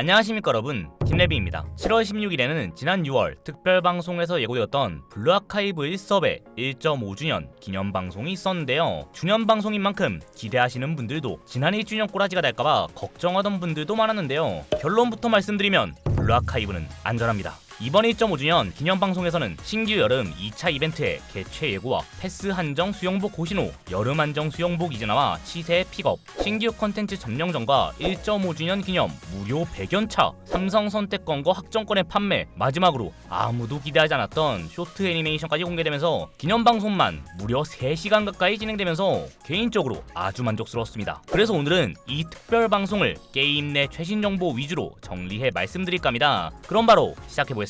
안녕하십니까 여러분. 김래비입니다. 7월 16일에는 지난 6월 특별방송에서 예고되었던 블루아카이브 1섭의 1.5주년 기념방송이 있었는데요. 주년방송인 만큼 기대하시는 분들도 지난 1주년 꼬라지가 될까봐 걱정하던 분들도 많았는데요. 결론부터 말씀드리면 블루아카이브는 안전합니다 이번 1.5주년 기념방송에서는 신규 여름 2차 이벤트의 개최 예고와 패스 한정 수영복 고신호, 여름 한정 수영복 이진화와 시세 픽업, 신규 컨텐츠 점령전과 1.5주년 기념 무료 배견차, 삼성 선택권과 확정권의 판매, 마지막으로 아무도 기대하지 않았던 쇼트 애니메이션까지 공개되면서 기념방송만 무려 3시간 가까이 진행되면서 개인적으로 아주 만족스러웠습니다. 그래서 오늘은 이 특별 방송을 게임 내 최신 정보 위주로 정리해 말씀드릴까 합니다. 그럼 바로 시작해 보겠습니다.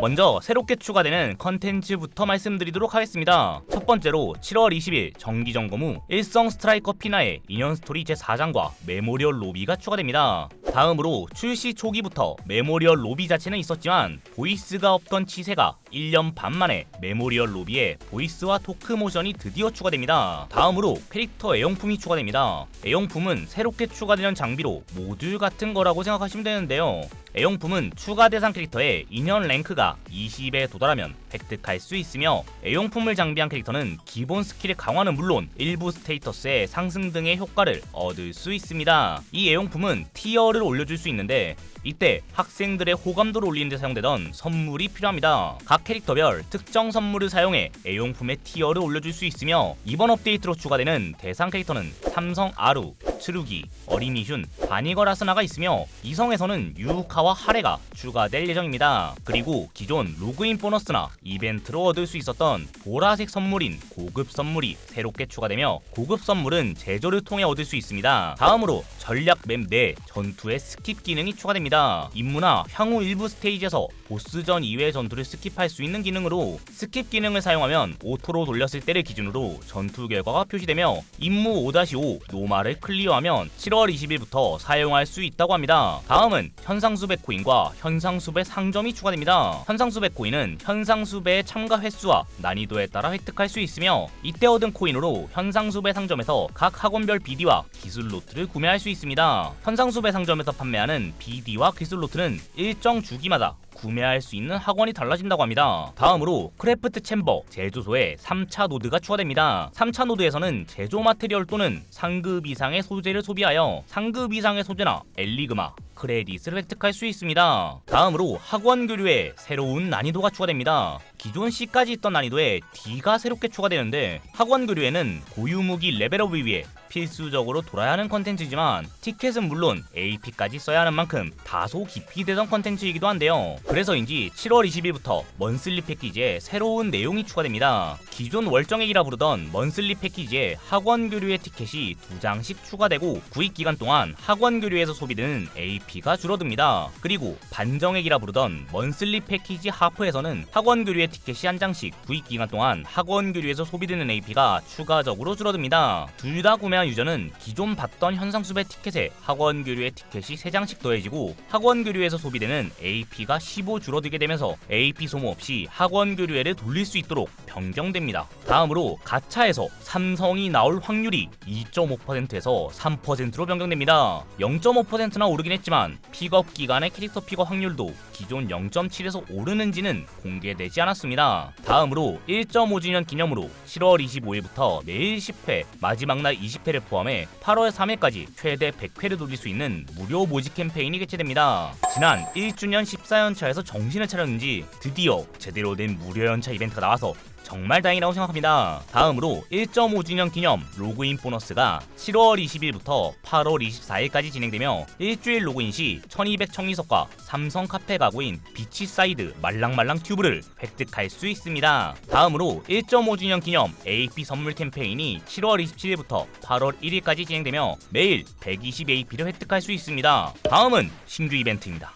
먼저 새롭게 추가되는 컨텐츠부터 말씀드리도록 하겠습니다. 첫 번째로 7월 20일 정기 점검 후 일성 스트라이커 피나의 인연 스토리 제4장과 메모리얼 로비가 추가됩니다. 다음으로 출시 초기부터 메모리얼 로비 자체는 있었지만 보이스가 없던 치세가 1년 반 만에 메모리얼 로비에 보이스와 토크 모션이 드디어 추가됩니다. 다음으로 캐릭터 애용품이 추가됩니다. 애용품은 새롭게 추가되는 장비로 모듈 같은 거라고 생각하시면 되는데요. 애용품은 추가 대상 캐릭터의 인연 랭크가 20에 도달하면 획득할 수 있으며 애용품을 장비한 캐릭터는 기본 스킬의 강화는 물론 일부 스테이터스의 상승 등의 효과를 얻을 수 있습니다. 이 애용품은 티어를 올려줄 수 있는데 이때 학생들의 호감도를 올리는 데 사용되던 선물이 필요합니다. 각 캐릭터별 특정 선물을 사용해 애용품의 티어를 올려줄 수 있으며 이번 업데이트로 추가되는 대상 캐릭터는 삼성 아루, 츠루기, 어리미슌, 바니거 라스나가 있으며 이성에서는 유카와 하레가 추가될 예정입니다. 그리고 기존 로그인 보너스나 이벤트로 얻을 수 있었던 보라색 선물인 고급 선물이 새롭게 추가되며 고급 선물은 제조를 통해 얻을 수 있습니다. 다음으로 전략 맵 내 전투의 스킵 기능이 추가됩니다. 임무나 향후 일부 스테이지에서 보스전 이외의 전투를 스킵할 수 있는 기능으로 스킵 기능을 사용하면 오토로 돌렸을 때를 기준으로 전투 결과가 표시되며 임무 5-5 노마를 클리어하면 7월 20일부터 사용할 수 있다고 합니다. 다음은 현상수배 코인과 현상수배 상점이 추가됩니다. 현상수배 코인은 현상수배의 참가 횟수와 난이도에 따라 획득할 수 있으며 이때 얻은 코인으로 현상수배 상점에서 각 학원별 BD와 기술 노트를 구매할 수 있습니다. 현상수배 상점에서 판매하는 BD와 기술 노트는 일정 주기마다 구매할 수 있는 학원이 달라진다고 합니다. 다음으로 크래프트 챔버 제조소에 3차 노드가 추가됩니다. 3차 노드에서는 제조 마테리얼 또는 상급 이상의 소재를 소비하여 상급 이상의 소재나 엘리그마, 크레딧을 획득할 수 있습니다. 다음으로 학원 교류에 새로운 난이도가 추가됩니다. 기존 C까지 있던 난이도에 D가 새롭게 추가되는데 학원 교류에는 고유 무기 레벨업을 위해 필수적으로 돌아야 하는 컨텐츠지만 티켓은 물론 AP까지 써야 하는 만큼 다소 깊이 되던 컨텐츠이기도 한데요. 그래서인지 7월 20일부터 먼슬리 패키지에 새로운 내용이 추가됩니다. 기존 월정액이라 부르던 먼슬리 패키지에 학원 교류의 티켓이 두 장씩 추가되고 구입 기간 동안 학원 교류에서 소비되는 AP가 줄어듭니다. 그리고 반정액이라 부르던 먼슬리 패키지 하프에서는 학원 교류의 티켓이 한 장씩 구입 기간 동안 학원 교류에서 소비되는 AP가 추가적으로 줄어듭니다. 둘 다 구매한 유저는 기존 받던 현상수배 티켓에 학원 교류의 티켓이 3장씩 더해지고 학원 교류에서 소비되는 AP가 15 줄어들게 되면서 AP 소모 없이 학원 교류회를 돌릴 수 있도록 변경됩니다. 다음으로 가차에서 삼성이 나올 확률이 2.5%에서 3%로 변경됩니다. 0.5%나 오르긴 했지만 픽업 기간의 캐릭터 픽업 확률도 기존 0.7에서 오르는지는 공개되지 않았습니다. 다음으로 1.5주년 기념으로 7월 25일부터 매일 10회, 마지막 날 20회를 포함해 8월 3일까지 최대 100회를 돌릴 수 있는 무료 모집 캠페인이 개최됩니다. 지난 1주년 14 연차에서 정신을 차렸는지 드디어 제대로 된 무료 연차 이벤트가 나와서 정말 다행이라고 생각합니다. 다음으로 1.5주년 기념 로그인 보너스가 7월 20일부터 8월 24일까지 진행되며 일주일 로그인 시 1200 청리석과 삼성 카페 가구인 비치사이드 말랑말랑 튜브를 획득할 수 있습니다. 다음으로 1.5주년 기념 AP 선물 캠페인이 7월 27일부터 8월 1일까지 진행되며 매일 120 AP를 획득할 수 있습니다. 다음은 신규 이벤트입니다.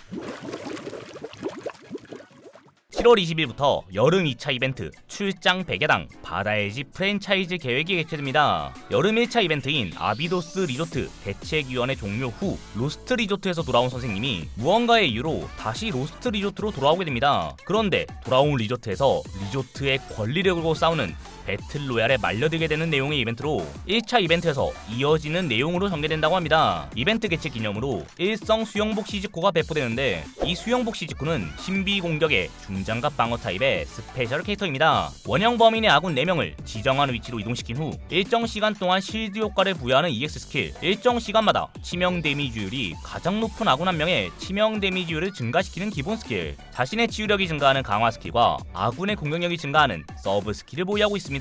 7월 20일부터 여름 2차 이벤트 출장 백야당 바다의 집 프랜차이즈 계획이 개최됩니다. 여름 1차 이벤트인 아비도스 리조트 대책위원회 종료 후 로스트 리조트에서 돌아온 선생님이 무언가의 이유로 다시 로스트 리조트로 돌아오게 됩니다. 그런데 돌아온 리조트에서 리조트의 걸고 싸우는 배틀로얄에 말려들게 되는 내용의 이벤트로 1차 이벤트에서 이어지는 내용으로 전개된다고 합니다. 이벤트 개최 기념으로 일성 수영복 시즈코가 배포되는데 이 수영복 시즈코는 신비 공격의 중장갑 방어 타입의 스페셜 캐릭터입니다. 원형 범인의 아군 4명을 지정한 위치로 이동시킨 후 일정 시간 동안 실드 효과를 부여하는 EX 스킬 일정 시간마다 치명 데미지율이 가장 높은 아군 한 명의 치명 데미지율을 증가시키는 기본 스킬 자신의 치유력이 증가하는 강화 스킬과 아군의 공격력이 증가하는 서브 스킬을 보유하고 있습니다.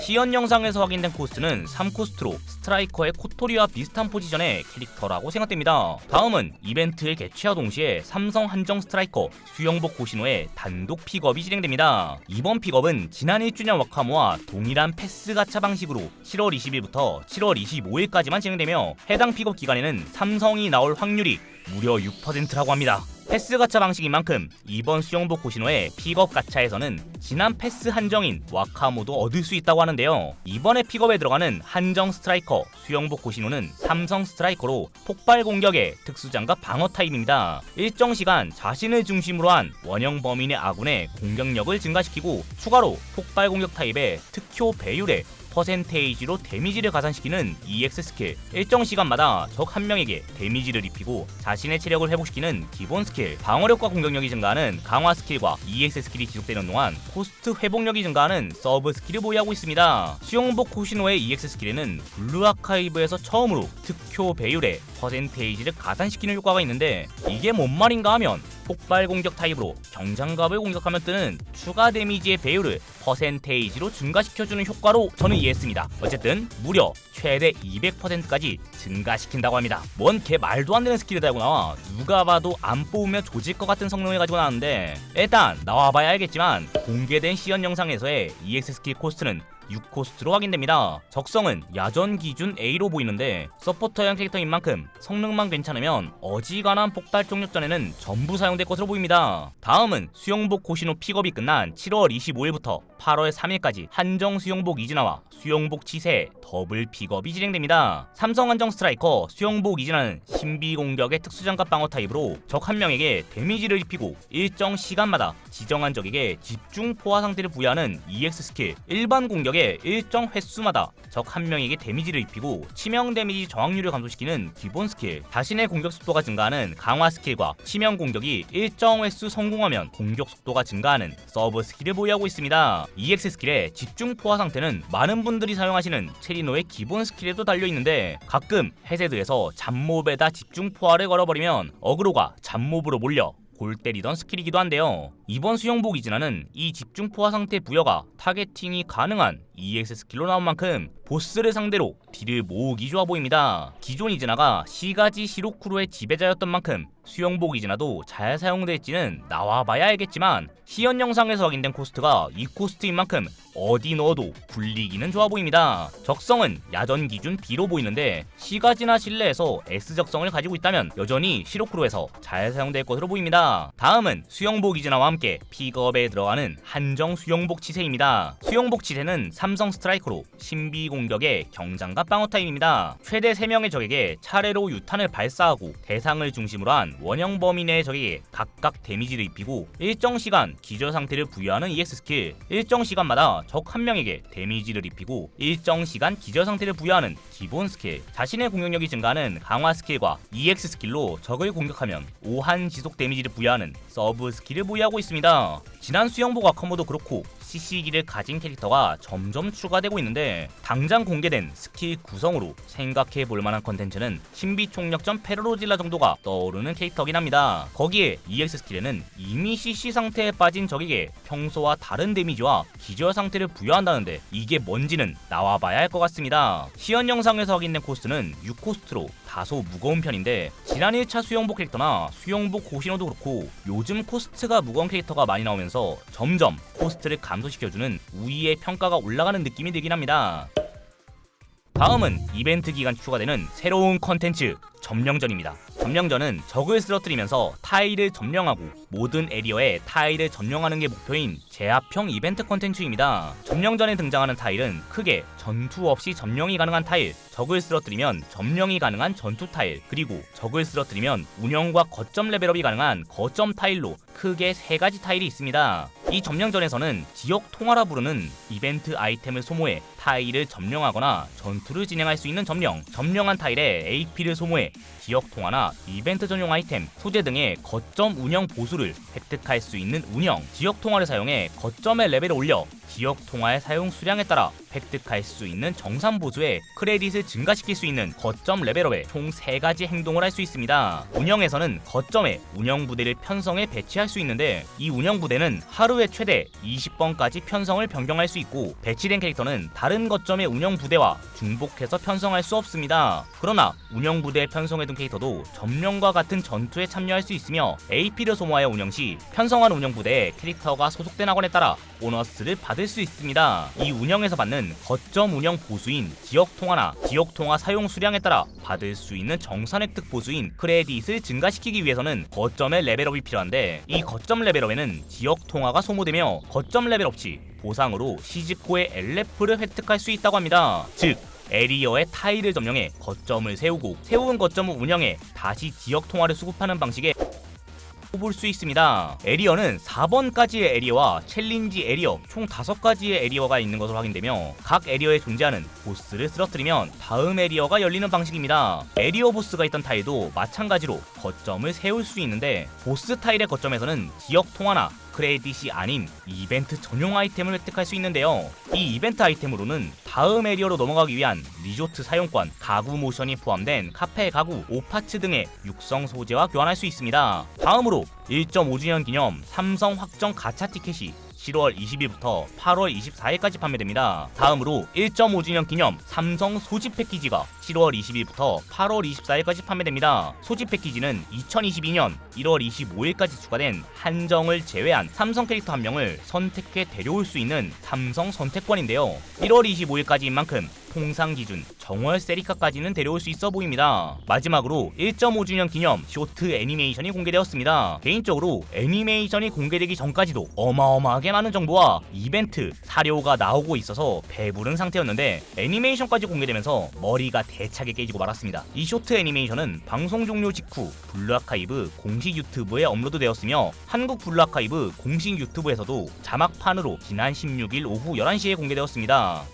시연 영상에서 확인된 코스트는 3코스트로 스트라이커의 코토리와 비슷한 포지션의 캐릭터라고 생각됩니다. 다음은 이벤트의 개최와 동시에 삼성 한정 스트라이커 수영복 고신호의 단독 픽업이 진행됩니다. 이번 픽업은 지난 1주년 와카모와 동일한 패스 가차 방식으로 7월 20일부터 7월 25일까지만 진행되며 해당 픽업 기간에는 삼성이 나올 확률이 무려 6%라고 합니다. 패스 가차 방식인 만큼 이번 수영복 고신호의 픽업 가차에서는 지난 패스 한정인 와카모도 얻을 수 있다고 하는데요. 이번에 픽업에 들어가는 한정 스트라이커 수영복 고신호는 삼성 스트라이커로 폭발 공격의 특수장갑 방어 타입입니다. 일정 시간 자신을 중심으로 한 원형 범인의 아군의 공격력을 증가시키고 추가로 폭발 공격 타입의 특효 배율에 퍼센테이지로 데미지를 가산시키는 EX 스킬. 일정 시간마다 적 한 명에게 데미지를 입히고 자신의 체력을 회복시키는 기본 스킬. 방어력과 공격력이 증가하는 강화 스킬과 EX 스킬이 지속되는 동안 코스트 회복력이 증가하는 서브 스킬을 보유하고 있습니다. 수영복 호시노의 EX 스킬에는 블루 아카이브에서 처음으로 특효 배율에 퍼센테이지를 가산시키는 효과가 있는데 이게 뭔 말인가 하면 폭발 공격 타입으로 경장갑을 공격하면 뜨는 추가 데미지의 배율을 퍼센테이지로 증가시켜주는 효과로 저는 이해했습니다. 어쨌든 무려 최대 200%까지 증가시킨다고 합니다. 뭔 개 말도 안 되는 스킬을 달고 나와 누가 봐도 안 뽑으면 조질 것 같은 성능을 가지고 나왔는데 일단 나와봐야 알겠지만 공개된 시연 영상에서의 EX 스킬 코스트는 6코스트로 확인됩니다. 적성은 야전 기준 A로 보이는데 서포터형 캐릭터인 만큼 성능만 괜찮으면 어지간한 폭발 쪽력전에는 전부 사용될 것으로 보입니다. 다음은 수영복 고시노 픽업이 끝난 7월 25일부터 8월 3일까지 한정 수영복 이진아와 수영복 치세 더블 픽업이 진행됩니다. 삼성 한정 스트라이커 수영복 이진아는 신비 공격의 특수장갑 방어 타입으로 적 한 명에게 데미지를 입히고 일정 시간마다 지정한 적에게 집중 포화 상태를 부여하는 EX 스킬 일반 공격의 일정 횟수마다 적 한 명에게 데미지를 입히고 치명 데미지 저항률을 감소시키는 기본 스킬 자신의 공격 속도가 증가하는 강화 스킬과 치명 공격이 일정 횟수 성공하면 공격 속도가 증가하는 서브 스킬을 보유하고 있습니다. EX 스킬의 집중 포화 상태는 많은 분들이 사용하시는 체리노의 기본 스킬에도 달려있는데 가끔 해세드에서 잡몹에다 집중 포화를 걸어버리면 어그로가 잡몹으로 몰려 골 때리던 스킬이기도 한데요. 이번 수영복 이진아는 이 집중 포화 상태 부여가 타겟팅이 가능한 EX 스킬로 나온 만큼 보스를 상대로 딜을 모으기 좋아 보입니다. 기존 이즈나가 시가지 시로쿠로의 지배자였던 만큼 수영복 이즈나도 잘 사용될지는 나와봐야 알겠지만 시연 영상에서 확인된 코스트가 이 코스트인 만큼 어디 넣어도 굴리기는 좋아 보입니다. 적성은 야전 기준 B로 보이는데 시가지나 실내에서 S 적성을 가지고 있다면 여전히 시로쿠로에서 잘 사용될 것으로 보입니다. 다음은 수영복 이즈나와 함께 픽업에 들어가는 한정 수영복 치세입니다. 수영복 치세는 삼성 스트라이커로 신비 공격의 경장갑 방어 타입입니다. 최대 3명의 적에게 차례로 유탄을 발사하고 대상을 중심으로 한 원형 범인의 적에게 각각 데미지를 입히고 일정 시간 기절 상태를 부여하는 EX 스킬 일정 시간마다 적 한 명에게 데미지를 입히고 일정 시간 기절 상태를 부여하는 기본 스킬 자신의 공격력이 증가하는 강화 스킬과 EX 스킬로 적을 공격하면 5한 지속 데미지를 부여하는 서브 스킬을 보유하고 있습니다. 지난 수영복 아카모도 그렇고 CC기를 가진 캐릭터가 점점 추가되고 있는데 당장 공개된 스킬 구성으로 생각해 볼 만한 컨텐츠는 신비 총력전 페르로질라 정도가 떠오르는 캐릭터긴 합니다. 거기에 EX 스킬에는 이미 CC 상태에 빠진 적에게 평소와 다른 데미지와 기절 상태를 부여한다는데 이게 뭔지는 나와봐야 할 것 같습니다. 시연 영상에서 확인된 코스트는 6코스트로 다소 무거운 편인데 지난 1차 수영복 캐릭터나 수영복 고신호도 그렇고 요즘 코스트가 무거운 캐릭터가 많이 나오면서 점점 코스트를 감소시켜주는 우위의 평가가 올라가는 느낌이 들긴 합니다. 다음은 이벤트 기간 추가되는 새로운 컨텐츠 점령전입니다. 점령전은 적을 쓰러뜨리면서 타일을 점령하고 모든 에리어에 타일을 점령하는 게 목표인 제압형 이벤트 컨텐츠입니다. 점령전에 등장하는 타일은 크게 전투 없이 점령이 가능한 타일, 적을 쓰러뜨리면 점령이 가능한 전투 타일, 그리고 적을 쓰러뜨리면 운영과 거점 레벨업이 가능한 거점 타일로 크게 세 가지 타일이 있습니다. 이 점령전에서는 지역 통화라 부르는 이벤트 아이템을 소모해 타일을 점령하거나 전투를 진행할 수 있는 점령, 점령한 타일에 AP를 소모해 지역 통화나 이벤트 전용 아이템, 소재 등의 거점 운영 보수를 획득할 수 있는 운영, 지역 통화를 사용해 거점의 레벨을 올려 지역 통화의 사용 수량에 따라 획득할 수 있는 정산 보수에 크레딧을 증가시킬 수 있는 거점 레벨업에 총 3가지 행동을 할 수 있습니다. 운영에서는 거점에 운영 부대를 편성해 배치할 수 있는데 이 운영 부대는 하루에 최대 20번까지 편성을 변경할 수 있고 배치된 캐릭터는 다른 거점의 운영 부대와 중복해서 편성할 수 없습니다. 그러나 운영 부대에 편성해둔 캐릭터도 점령과 같은 전투에 참여할 수 있으며 AP를 소모하여 운영 시 편성한 운영 부대에 캐릭터가 소속된 학원에 따라 보너스를 받을 수 있습니다. 이 운영에서 받는 거점 운영 보수인 지역 통화나 지역 통화 사용 수량에 따라 받을 수 있는 정산 획득 보수인 크레딧을 증가시키기 위해서는 거점의 레벨업이 필요한데 이 거점 레벨업에는 지역 통화가 소모되며 거점 레벨업 시 보상으로 시즈코의 엘레프를 획득할 수 있다고 합니다. 즉 에리어의 타일을 점령해 거점을 세우고 세운 거점을 운영해 다시 지역 통화를 수급하는 방식의 뽑을 수 있습니다. 에리어는 4번까지의 에리어와 챌린지 에리어 총 5가지의 에리어가 있는 것으로 확인되며 각 에리어에 존재하는 보스를 쓰러뜨리면 다음 에리어가 열리는 방식입니다. 에리어 보스가 있던 타일도 마찬가지로 거점을 세울 수 있는데 보스 타일의 거점에서는 지역 통화나 크레딧이 아닌 이벤트 전용 아이템을 획득할 수 있는데요. 이 이벤트 아이템으로는 다음 에리어로 넘어가기 위한 리조트 사용권, 가구 모션이 포함된 카페 가구, 오파츠 등의 육성 소재와 교환할 수 있습니다. 다음으로 1.5주년 기념 삼성 확정 가차 티켓이 7월 20일부터 8월 24일까지 판매됩니다. 다음으로 1.5주년 기념 삼성 소집 패키지가 7월 20일부터 8월 24일까지 판매됩니다. 소집 패키지는 2022년 1월 25일까지 추가된 한정을 제외한 삼성 캐릭터 한 명을 선택해 데려올 수 있는 삼성 선택권인데요. 1월 25일까지인 만큼 통상 기준 정월 세리카까지는 데려올 수 있어 보입니다. 마지막으로 1.5주년 기념 쇼트 애니메이션이 공개되었습니다. 개인적으로 애니메이션이 공개되기 전까지도 어마어마하게 많은 정보와 이벤트, 사료가 나오고 있어서 배부른 상태였는데 애니메이션까지 공개되면서 머리가 대차게 깨지고 말았습니다. 이 쇼트 애니메이션은 방송 종료 직후 블루아카이브 공식 유튜브에 업로드되었으며 한국 블루아카이브 공식 유튜브에서도 자막판으로 지난 16일 오후 11시에 공개되었습니다.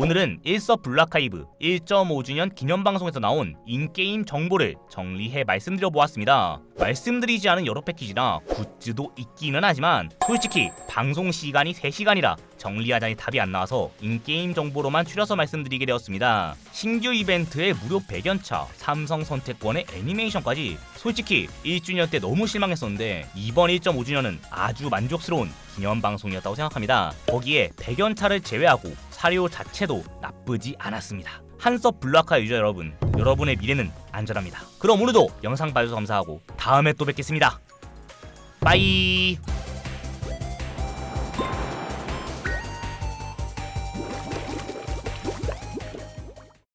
오늘은 일서 블라카이브 1.5주년 기념 방송에서 나온 인게임 정보를 정리해 말씀드려 보았습니다. 말씀드리지 않은 여러 패키지나 굿즈도 있기는 하지만 솔직히 방송 시간이 3시간이라 정리하자니 답이 안 나와서 인게임 정보로만 추려서 말씀드리게 되었습니다. 신규 이벤트의 무료 배견차, 삼성 선택권의 애니메이션까지 솔직히 1주년 때 너무 실망했었는데 이번 1.5주년은 아주 만족스러운 기념 방송이었다고 생각합니다. 거기에 배견차를 제외하고 사료 자체도 나쁘지 않았습니다. 한섭 블라카 유저 여러분, 여러분의 미래는 안전합니다. 그럼 오늘도 영상 봐주셔서 감사하고 다음에 또 뵙겠습니다. 빠이.